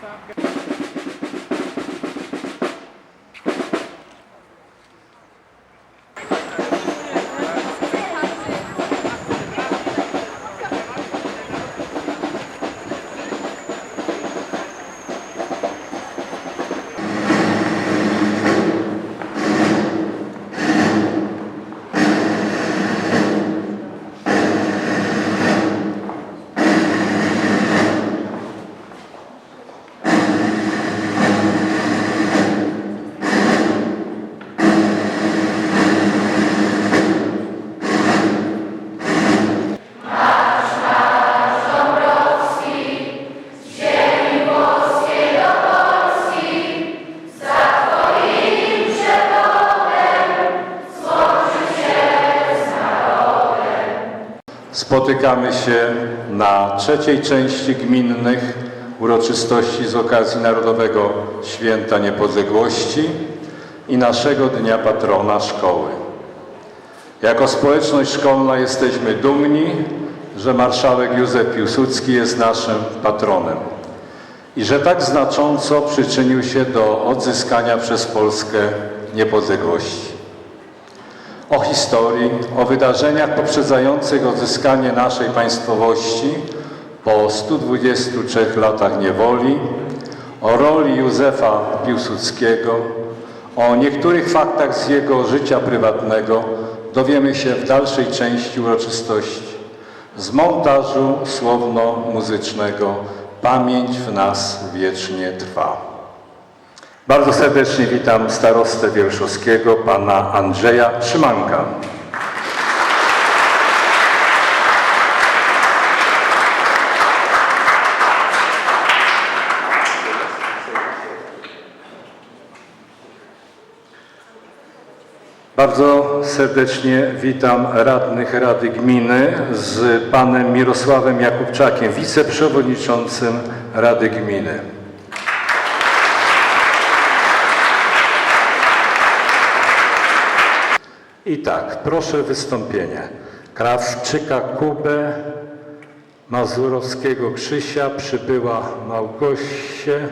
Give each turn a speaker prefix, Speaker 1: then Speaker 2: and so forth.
Speaker 1: Красавка. Spotykamy się na trzeciej części gminnych uroczystości z okazji Narodowego Święta Niepodległości i naszego Dnia Patrona Szkoły. Jako społeczność szkolna jesteśmy dumni, że marszałek Józef Piłsudski jest naszym patronem i że tak znacząco przyczynił się do odzyskania przez Polskę niepodległości. O historii, o wydarzeniach poprzedzających odzyskanie naszej państwowości po 123 latach niewoli, o roli Józefa Piłsudskiego, o niektórych faktach z jego życia prywatnego dowiemy się w dalszej części uroczystości z montażu słowno-muzycznego Pamięć w nas wiecznie trwa. Bardzo serdecznie witam starostę Wieruszowskiego, pana Andrzeja Szymanka. Bardzo serdecznie witam radnych Rady Gminy z panem Mirosławem Jakubczakiem, wiceprzewodniczącym Rady Gminy. I tak, proszę wystąpienie. Krawczyka Kubę, Mazurowskiego Krzysia, przybyła Małgosie,